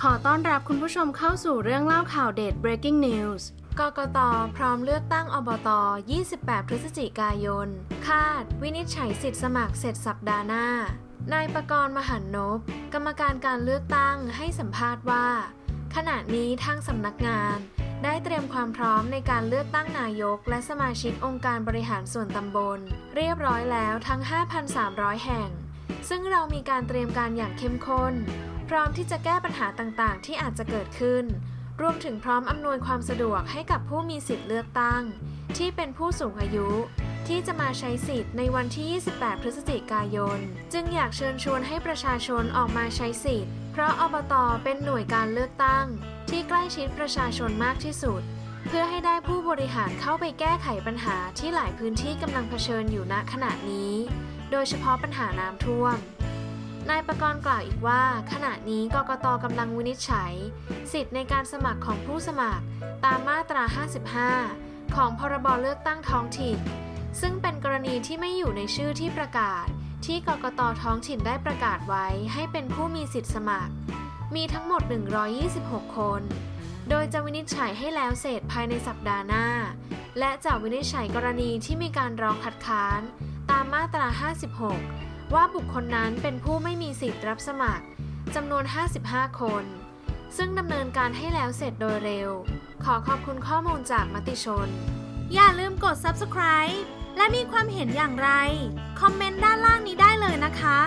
ขอต้อนรับคุณผู้ชมเข้าสู่เรื่องเล่าข่าวเด็ด breaking news กกตพร้อมเลือกตั้งอบต 28 พฤศจิกายน คาด วินิจฉัยสิทธิสมัครเสร็จสัปดาห์หน้า นายประกรณ์มหันนพกรรมการการเลือกตั้งให้สัมภาษณ์ว่า ขณะนี้ทางสำนักงาน ได้เตรียมความพร้อมในการเลือกตั้งนายก และสมาชิกองค์การบริหารส่วนตำบล เรียบร้อยแล้วทั้ง 5,300 แห่ง ซึ่งเรามีการเตรียมการอย่างเข้มข้น พร้อมที่จะแก้ปัญหาต่างๆ ที่อาจจะเกิดขึ้น รวมถึงพร้อมอำนวยความสะดวกให้กับผู้มีสิทธิ์เลือกตั้ง ที่เป็นผู้สูงอายุ ที่จะมาใช้สิทธิ์ในวันที่ 28 พฤศจิกายน จึงอยากเชิญชวนให้ประชาชนออกมาใช้สิทธิ์ เพราะอบตเป็นหน่วยการเลือกตั้ง ที่ใกล้ชิดประชาชนมากที่สุด เพื่อให้ได้ผู้บริหารเข้าไปแก้ไขปัญหาที่หลายพื้นที่กำลังเผชิญอยู่ณขณะนี้ โดยเฉพาะปัญหาน้ำท่วม นายประกรณ์กล่าวอีกว่า ขณะนี้กกตกำลังวินิจฉัย สิทธิ์ในการสมัครของผู้สมัคร ตามมาตรา 55 ของพรบเลือกตั้งท้องถิ่น ซึ่งเป็นกรณีที่ไม่อยู่ในชื่อที่ประกาศ ที่กกตท้องถิ่นได้ประกาศไว้ให้เป็นผู้มีสิทธิ์สมัคร มีทั้งหมด 126 คน โดยจะวินิจฉัยให้แล้วเสร็จภายในสัปดาห์หน้า และจะวินิจฉัยกรณีที่มีการร้องคัดค้าน ตามมาตรา 56 ว่าบุคคลนั้นเป็นผู้ไม่มีสิทธิ์รับสมัครจำนวน 55 คน ซึ่งดำเนินการให้แล้วเสร็จโดยเร็ว ขอขอบคุณข้อมูลจากมติชน อย่าลืมกด subscribe และมีความเห็นอย่างไร คอมเมนต์ด้านล่างนี้ได้เลยนะคะ